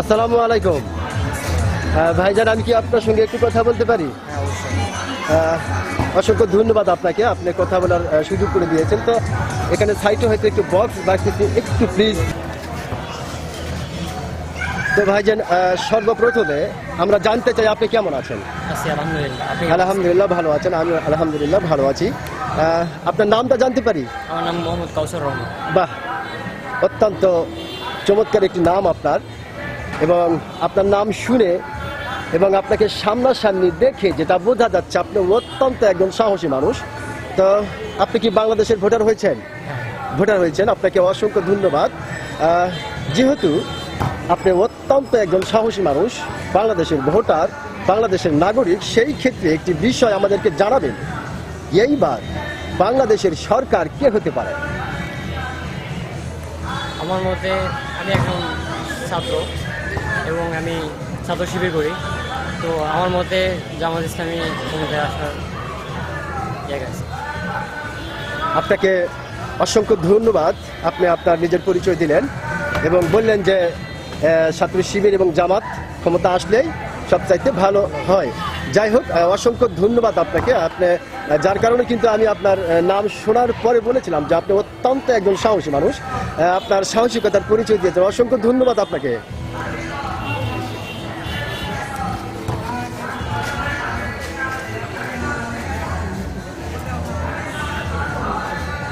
আসসালামু আলাইকুম। ভাইজান আমি কি আপনার সঙ্গে একটু কথা বলতে পারি? অসংখ্য ধন্যবাদ আপনাকে। আপনি কথা বলার সুযোগ করে দিয়েছেন। তো এখানে সাইটে হয়তো একটু বক্স বাড়তেছে। একটু প্লিজ তো ভাইজান সর্বপ্রথমে আমরা জানতে চাই আপনি কেমন আছেন? আলহামদুলিল্লাহ। আপনি আলহামদুলিল্লাহ ভালো আছেন। আমি আলহামদুলিল্লাহ ভালো আছি। আপনার নামটা জানতে পারি? আমার নাম মোহাম্মদ কাউসার রহমান। বাহ অত্যন্ত চমৎকার একটি নাম আপনার। এবং আপনার নাম শুনে এবং আপনাকে সামনাসামনি দেখে যেটা বোঝা যাচ্ছে, আপনি অত্যন্ত একজন সাহসী মানুষ। তো আপনি কি বাংলাদেশের ভোটার হয়েছেন? ভোটার হয়েছেন। আপনাকে অসংখ্য ধন্যবাদ। যেহেতু আপনি অত্যন্ত একজন সাহসী মানুষ, বাংলাদেশের ভোটার, বাংলাদেশের নাগরিক, সেই ক্ষেত্রে একটি বিষয় আমাদেরকে জানাবেন। এইবার বাংলাদেশের সরকার কে হতে পারে? আমার মতে আমি একজন ছাত্র। এবং আমি ছাত্র শিবির করি। তো আমার মতে জামাত ইসলামী ক্ষমতায় আসার জায়গা আছে। আপনাকে অসংখ্য ধন্যবাদ। আপনি আপনার নিজের পরিচয় দিলেন এবং বললেন যে ছাত্র শিবির এবং জামাত ক্ষমতা আসলেই সবচাইতে ভালো হয়। যাই হোক অসংখ্য ধন্যবাদ আপনাকে। আপনি যার কারণে কিন্তু আমি আপনার নাম শোনার পরে বলেছিলাম যে আপনি অত্যন্ত একজন সাহসী মানুষ। আপনার সাহসিকতার পরিচয় দিয়েছেন। অসংখ্য ধন্যবাদ আপনাকে।